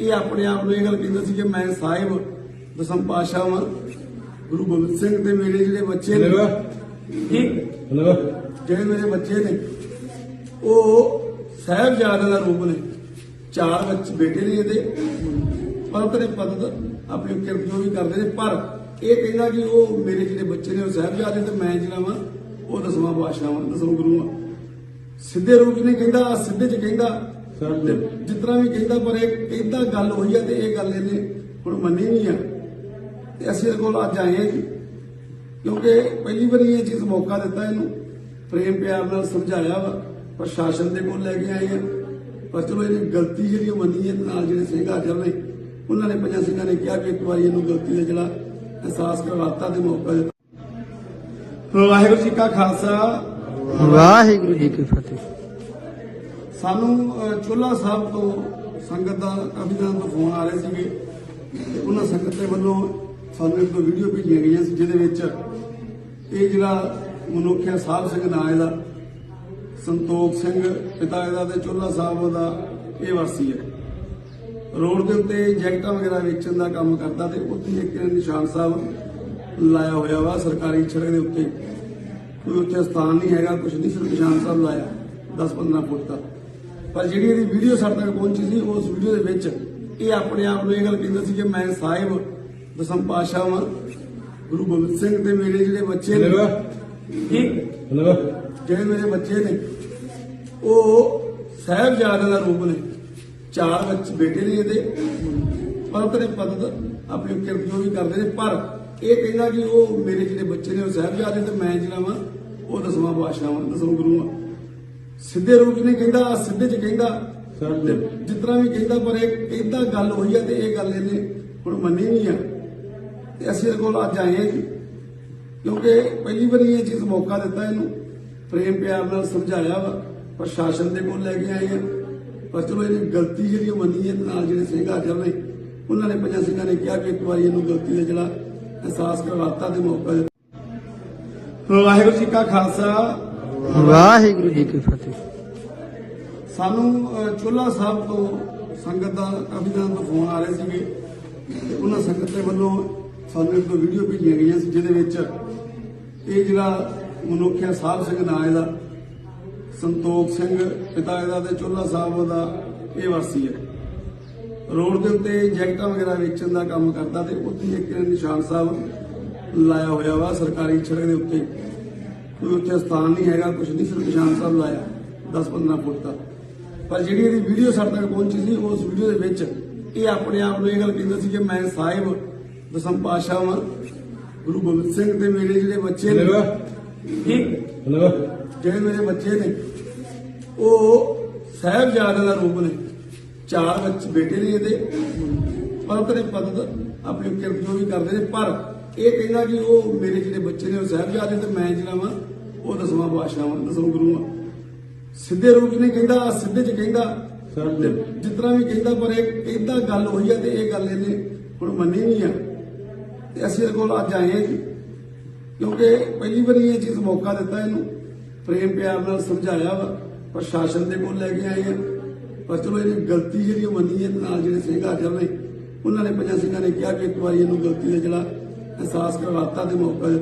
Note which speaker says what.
Speaker 1: ਇਹ ਆਪਣੇ ਆਪ ਨੂੰ ਇਹ ਗੱਲ ਕਹਿੰਦਾ ਸੀ ਕਿ ਮੈਂ ਸਾਹਿਬ ਦਸਮ ਪਾਤਸ਼ਾਹ ਵਾਂ ਗੁਰੂ ਗੋਬਿੰਦ ਸਿੰਘ ਤੇ ਮੇਰੇ ਜਿਹੜੇ ਬੱਚੇ ਨੇ ਜਿਹੜੇ ਮੇਰੇ ਬੱਚੇ ਨੇ ਉਹ ਸਾਹਿਬਜ਼ਾਦੇ ਦਾ ਰੂਪ ਨੇ। ਚਾਰ ਬੱਚੇ ਬੇਟੇ ਨੇ ਇਹਦੇ। ਪਰਤ ਨੇ ਪਤਤ ਆਪਣੀ ਕਿਰਤ ਜੋ ਵੀ ਕਰਦੇ ਨੇ ਪਰ ਇਹ ਕਹਿੰਦਾ ਕਿ ਉਹ ਮੇਰੇ ਜਿਹੜੇ ਬੱਚੇ ਨੇ ਉਹ ਸਾਹਿਬਜ਼ਾਦੇ ਤੇ ਮੈਂ ਜਿਹੜਾ ਵਾਂ ਉਹ ਦਸਵਾਂ ਪਾਤਸ਼ਾਹ ਵਾਂ ਦਸਵਾਂ ਗੁਰੂ ਵਾਂ। ਸਿੱਧੇ ਰੂਪ ਨਹੀਂ ਕਹਿੰਦਾ ਸਿੱਧੇ 'ਚ ਕਹਿੰਦਾ ਤੇ ਜਿਸ ਵੀ ਕਹਿੰਦਾ, ਪਰ ਇਹ ਇਦਾਂ ਗੱਲ ਹੋਈ ਆ ਤੇ ਇਹ ਗੱਲ ਇਹਨੇ ਹੁਣ ਮੰਨੀ ਨਹੀਂ ਆ। ਤੇ ਅਸੀਂ ਇਹਦੇ ਕੋਲ ਅੱਜ ਆਏ ਹਾਂ ਜੀ, ਕਿਉਂਕਿ ਪਹਿਲੀ ਵਾਰੀ ਇਹ ਚੀਜ਼ ਮੌਕਾ ਦਿੱਤਾ ਇਹਨੂੰ। ਪ੍ਰੇਮ ਪਿਆਰ ਨਾਲ ਸਮਝਾਇਆ ਵਾ, ਪ੍ਰਸ਼ਾਸਨ ਦੇ ਕੋਲ ਲੈ ਕੇ ਆਏ ਆ। ਪਰ ਚਲੋ ਇਹਨੇ ਗਲਤੀ ਜਿਹੜੀ ਮੰਨੀ ਹੈ ਨਾਲ ਜਿਹੜੇ ਸਿੰਘ ਹਾਜ਼ਰ ਨੇ ਉਹਨਾਂ ਨੇ ਪੰਜਾਂ ਸਿੰਘਾਂ ਨੇ ਕਿਹਾ ਕਿ ਇੱਕ ਵਾਰੀ ਇਹਨੂੰ ਗਲਤੀ ਦਾ ਜਿਹੜਾ ਅਹਿਸਾਸ ਕਰਵਾਤਾ ਤੇ ਮੌਕਾ ਦਿੱਤਾ। ਵਾਹਿਗੁਰੂ ਜੀ ਕਾ ਖਾਲਸਾ।
Speaker 2: ਵਾਹਿਗੁਰੂ ਜੀ ਕੀ ਫਤਿਹ।
Speaker 1: ਸਾਨੂੰ ਚੋਲਾ ਸਾਹਿਬ ਤੋਂ ਸੰਗਤ ਦਾ ਕਾਫੀ ਦਿਨਾਂ ਤੋਂ ਫੋਨ ਆ ਰਹੇ ਸੀਗੇ। ਤੇ ਉਹਨਾਂ ਸੰਗਤ ਦੇ ਵੱਲੋਂ ਸਾਨੂੰ ਇੱਕ ਵੀਡੀਓ ਭੇਜੀਆਂ ਗਈਆਂ ਸੀ, ਜਿਹਦੇ ਵਿੱਚ ਇਹ ਜਿਹੜਾ ਮਨੁੱਖ ਸਾਹਿਬ ਸਿੰਘ ਨਾਂ ਇਹਦਾ, ਸੰਤੋਖ ਸਿੰਘ, ਪਿਤਾ ਇਹਦਾ ਤੇ ਚੋਲਾ ਸਾਹਿਬ ਦਾ ਇਹ ਵਾਸੀ ਹੈ। ਰੋਡ ਦੇ ਉੱਤੇ ਜੈਕਟਾਂ ਵਗੈਰਾ ਵੇਚਣ ਦਾ ਕੰਮ ਕਰਦਾ ਤੇ ਉੱਥੇ ਇੱਕ ਨਿਸ਼ਾਨ ਸਾਹਿਬ ਲਾਇਆ ਹੋਇਆ ਵਾ, ਸਰਕਾਰੀ ਸੜਕ ਦੇ ਉੱਤੇ। ਕੋਈ ਉੱਥੇ ਸਥਾਨ ਨਹੀਂ ਹੈਗਾ ਕੁਝ ਨਹੀਂ, ਸਿਰਫ ਨਿਸ਼ਾਨ ਸਾਹਿਬ ਲਾਇਆ 10-15 ਫੁੱਟ ਦਾ। ਪਰ ਜਿਹੜੀ ਇਹਦੀ ਵੀਡੀਓ ਸਾਡੇ ਤੱਕ ਪਹੁੰਚੀ ਸੀ ਉਸ ਵੀਡੀਓ ਦੇ ਵਿੱਚ ਇਹ ਆਪਣੇ ਆਪ ਨੂੰ ਇਹ ਗੱਲ ਕਹਿੰਦਾ ਸੀ ਕਿ ਮੈਂ ਸਾਹਿਬ ਦਸਮ ਪਾਤਸ਼ਾਹ ਵਾਂ। ਗੁਰੂ ਗੋਬਿੰਦ ਸਿੰਘ ਤੇ ਮੇਰੇ ਜਿਹੜੇ ਬੱਚੇ ਨੇ ਜਿਹੜੇ ਮੇਰੇ ਬੱਚੇ ਨੇ ਉਹ ਸਾਹਿਬਜ਼ਾਦੇ ਦਾ ਰੂਪ ਨੇ। ਚਾਰ ਬੱਚੇ ਬੇਟੇ ਨੇ ਇਹਦੇ। ਪਰਤ ਨੇ ਪਤਤ ਆਪਣੀ ਕਿਰਤ ਜੋ ਵੀ ਕਰਦੇ ਨੇ ਪਰ ਇਹ ਕਹਿੰਦਾ ਕਿ ਉਹ ਮੇਰੇ ਜਿਹੜੇ ਬੱਚੇ ਨੇ ਉਹ ਸਾਹਿਬਜ਼ਾਦੇ ਤੇ ਮੈਂ ਜਿਹੜਾ ਵਾਂ ਉਹ ਦਸਵਾਂ ਪਾਤਸ਼ਾਹ ਵਾਂ ਦਸਵਾਂ ਗੁਰੂ ਵਾਂ। ਸਿੱਧੇ ਰੂਪ ਨਹੀਂ ਕਹਿੰਦਾ ਸਿੱਧੇ 'ਚ ਕਹਿੰਦਾ। ਤਰ੍ਹਾਂ ਵੀ ਕਹਿੰਦਾ ਪਰ ਇਹ ਇਦਾਂ ਗੱਲ ਹੋਈ ਆ ਤੇ ਇਹ ਗੱਲ ਇਹਨੇ ਹੁਣ ਮੰਨੀ ਨਹੀਂ ਆ। ਤੇ ਅਸੀਂ ਇਹਦੇ ਕੋਲ ਅੱਜ ਆਏ ਜੀ। ਕਿਉਂਕਿ ਪਹਿਲੀ ਵਾਰੀ ਇਹ ਚੀਜ਼ ਮੌਕਾ ਦਿੱਤਾ ਇਹਨੂੰ। ਪ੍ਰੇਮ ਪਿਆਰ ਨਾਲ ਸਮਝਾਇਆ ਵਾ। ਪ੍ਰਸ਼ਾਸਨ ਦੇ ਕੋਲ ਲੈ ਕੇ ਆਏ ਆ। ਪਰ ਚਲੋ ਇਹਨੇ ਗਲਤੀ ਜਿਹੜੀ ਮੰਨੀ ਹੈ ਨਾਲ ਜਿਹੜੇ ਸਿੰਘ ਹਾਜ਼ਰ ਨੇ ਉਹਨਾਂ ਨੇ ਪੰਜਾਂ ਸਿੰਘਾਂ ਨੇ ਕਿਹਾ ਕਿ ਇੱਕ ਵਾਰੀ ਇਹਨੂੰ ਗਲਤੀ ਦਾ ਜਿਹੜਾ ਅਹਿਸਾਸ ਕਰਵਾਤਾ ਤੇ ਮੌਕਾ ਦਿੱਤਾ। ਵਾਹਿਗੁਰੂ ਜੀ ਕਾ ਖਾਲਸਾ।
Speaker 2: ਵਾਹਿਗੁਰੂ ਜੀ ਕੀ ਫਤਿਹ।
Speaker 1: ਸਾਨੂੰ ਚੋਲਾ ਸਾਹਿਬ ਤੋਂ ਸੰਗਤ ਦਾ ਕਾਫੀ ਦਿਨਾਂ ਤੋਂ ਫੋਨ ਆ ਰਹੇ ਸੀਗੇ। ਤੇ ਉਹਨਾਂ ਸੰਗਤ ਦੇ ਵੱਲੋਂ ਸਾਨੂੰ ਇੱਕ ਵੀਡੀਓ ਭੇਜੀਆਂ ਗਈਆਂ ਸੀ, ਜਿਹਦੇ ਵਿੱਚ ਇਹ ਜਿਹੜਾ ਮਨੁੱਖ ਸਾਹਿਬ ਸਿੰਘ ਨਾਂ ਇਹਦਾ ਸੰਤੋਖ ਸਿੰਘ, ਪਿਤਾ ਇਹਦਾ ਤੇ ਚੋਲਾ ਸਾਹਿਬ ਦਾ ਇਹ ਵਾਸੀ ਹੈ। ਰੋਡ ਦੇ ਉੱਤੇ ਜੈਕਟਾਂ ਵਗੈਰਾ ਵੇਚਣ ਦਾ ਕੰਮ ਕਰਦਾ ਤੇ ਉੱਥੇ ਇੱਕ ਨਿਸ਼ਾਨ ਸਾਹਿਬ ਲਾਇਆ ਹੋਇਆ ਵਾ, ਸਰਕਾਰੀ ਸੜਕ ਦੇ ਉੱਤੇ। ਕੋਈ ਉੱਥੇ ਸਥਾਨ ਨਹੀਂ ਹੈਗਾ ਕੁਝ ਨਹੀਂ ਸਿਰਫ ਨਿਸ਼ਾਨ ਸਾਹਿਬ ਲਾਇਆ 10-15 ਫੁੱਟ ਦਾ ਪਰ ਜਿਹੜੀ ਇਹਦੀ ਵੀਡੀਓ ਸਾਡੇ ਤੱਕ ਪਹੁੰਚੀ ਸੀ ਉਸ ਵੀਡੀਓ ਦੇ ਵਿੱਚ ਇਹ ਆਪਣੇ ਆਪ ਨੂੰ ਇਹ ਗੱਲ ਕਹਿੰਦਾ ਸੀ ਕਿ ਮੈਂ ਸਾਹਿਬ ਦਸਮ ਪਾਤਸ਼ਾਹ ਵਾਂ ਗੁਰੂ ਗੋਬਿੰਦ ਸਿੰਘ ਤੇ ਮੇਰੇ ਜਿਹੜੇ ਬੱਚੇ ਨੇ ਜਿਹੜੇ ਮੇਰੇ ਬੱਚੇ ਨੇ ਉਹ ਸਾਹਿਬਜ਼ਾਦੇ ਦਾ ਰੂਪ ਨੇ। ਚਾਰ ਬੱਚੇ ਬੇਟੇ ਨੇ ਇਹਦੇ। ਪਰਤ ਨੇ ਪਤਤ ਆਪਣੀ ਕਿਰਤ ਜੋ ਵੀ ਕਰਦੇ ਨੇ ਪਰ ਇਹ ਕਹਿੰਦਾ ਕਿ ਉਹ ਮੇਰੇ ਜਿਹੜੇ ਬੱਚੇ ਨੇ ਉਹ ਸਾਹਿਬਜ਼ਾਦੇ ਤੇ ਮੈਂ ਜਿਹੜਾ ਵਾਂ ਉਹ ਦਸਵਾਂ ਪਾਤਸ਼ਾਹ ਵਾਂ ਦਸਵਾਂ ਗੁਰੂ ਵਾਂ। ਸਿੱਧੇ ਰੂਪ ਨਹੀਂ ਕਹਿੰਦਾ ਸਿੱਧੇ 'ਚ ਕਹਿੰਦਾ। ਤਰ੍ਹਾਂ ਵੀ ਕਹਿੰਦਾ ਪਰ ਇਹ ਇਦਾਂ ਗੱਲ ਹੋਈ ਆ ਤੇ ਇਹ ਗੱਲ ਇਹਨੇ ਹੁਣ ਮੰਨੀ ਨਹੀਂ ਆ। ਤੇ ਅਸੀਂ ਇਹਦੇ ਕੋਲ ਅੱਜ ਆਏ ਜੀ ਕਿਉਂਕਿ ਪਹਿਲੀ ਵਾਰੀ ਇਹ ਚੀਜ਼ ਮੌਕਾ ਦਿੱਤਾ ਇਹਨੂੰ। ਪ੍ਰੇਮ ਪਿਆਰ ਨਾਲ ਸਮਝਾਇਆ ਵਾ ਪ੍ਰਸ਼ਾਸਨ ਦੇ ਕੋਲ ਲੈ ਕੇ ਆਏ ਆ। ਪਰ ਚਲੋ ਇਹਨੇ ਗਲਤੀ ਜਿਹੜੀ ਉਹ ਮੰਨੀ ਹੈ ਨਾਲ ਜਿਹੜੇ ਸਿੰਘ ਹਾਜ਼ਰ ਨੇ ਉਹਨਾਂ ਨੇ ਪੰਜਾਂ ਸਿੰਘਾਂ ਨੇ ਕਿਹਾ ਕਿ ਇੱਕ ਵਾਰੀ ਇਹਨੂੰ ਗਲਤੀ ਦਾ ਜਿਹੜਾ ਅਹਿਸਾਸ ਕਰਵਾਤਾ ਤੇ ਮੌਕਾ